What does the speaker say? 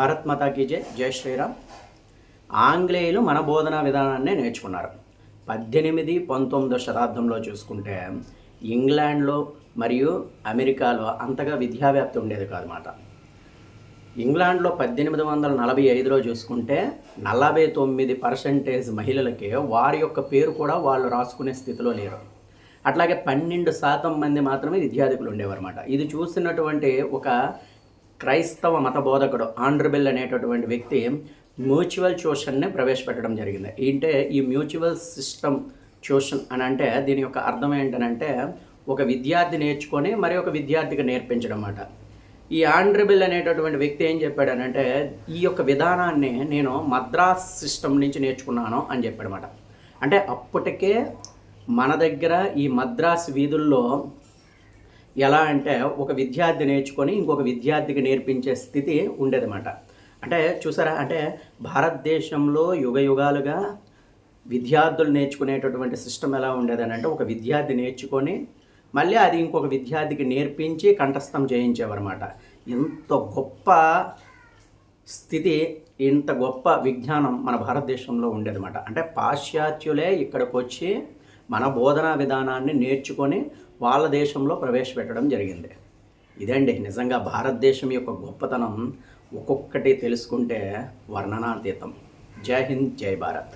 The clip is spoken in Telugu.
భారత్ మాతాకి జై జై శ్రీరామ్. ఆంగ్లేయులు మన బోధనా విధానాన్నే నేర్చుకున్నారు. పద్దెనిమిది పంతొమ్మిదో శతాబ్దంలో చూసుకుంటే ఇంగ్లాండ్లో మరియు అమెరికాలో అంతగా విద్యావ్యాప్తి ఉండేది కాదన్నమాట. ఇంగ్లాండ్లో పద్దెనిమిది వందల నలభై ఐదులో చూసుకుంటే నలభై తొమ్మిది పర్సెంటేజ్ మహిళలకి వారి యొక్క పేరు కూడా వాళ్ళు రాసుకునే స్థితిలో లేరు. అట్లాగే పన్నెండు శాతం మంది మాత్రమే విద్యార్థికులు ఉండేవారన్నమాట. ఇది చూసినటువంటి ఒక క్రైస్తవ మత బోధకుడు ఆండ్రబిల్ అనేటటువంటి వ్యక్తి మ్యూచువల్ ట్యూషన్ని ప్రవేశపెట్టడం జరిగింది. ఏంటంటే ఈ మ్యూచువల్ సిస్టమ్ ట్యూషన్ అని అంటే దీని యొక్క అర్థం ఏంటనంటే ఒక విద్యార్థి నేర్చుకొని మరి ఒక విద్యార్థికి నేర్పించడం అన్నమాట ఈ ఆండ్రబిల్ అనేటటువంటి వ్యక్తి ఏం చెప్పాడనంటే ఈ యొక్క విధానాన్ని నేను మద్రాస్ సిస్టమ్ నుంచి నేర్చుకున్నాను అని చెప్పాడనమాట అంటే అప్పటికే మన దగ్గర ఈ మద్రాస్ వీధుల్లో ఎలా అంటే ఒక విద్యార్థి నేర్చుకొని ఇంకొక విద్యార్థికి నేర్పించే స్థితి ఉండేదన్నమాట. అంటే చూసారా? అంటే భారతదేశంలో యుగ యుగాలుగా విద్యార్థులు నేర్చుకునేటటువంటి సిస్టమ్ ఎలా ఉండేదని అంటే ఒక విద్యార్థి నేర్చుకొని మళ్ళీ అది ఇంకొక విద్యార్థికి నేర్పించి కంఠస్థం చేయించేవారన్నమాట. ఇంత గొప్ప స్థితి ఇంత గొప్ప విజ్ఞానం మన భారతదేశంలో ఉండేదన్నమాట. అంటే పాశ్చాత్యులే ఇక్కడికి వచ్చి మన బోధనా విధానాన్ని నేర్చుకొని వాళ్ళ దేశంలో ప్రవేశపెట్టడం జరిగింది. ఇదండి నిజంగా భారతదేశం యొక్క గొప్పతనం ఒక్కొక్కటి తెలుసుకుంటే వర్ణనాతీతం. జై హింద్ జై భారత్.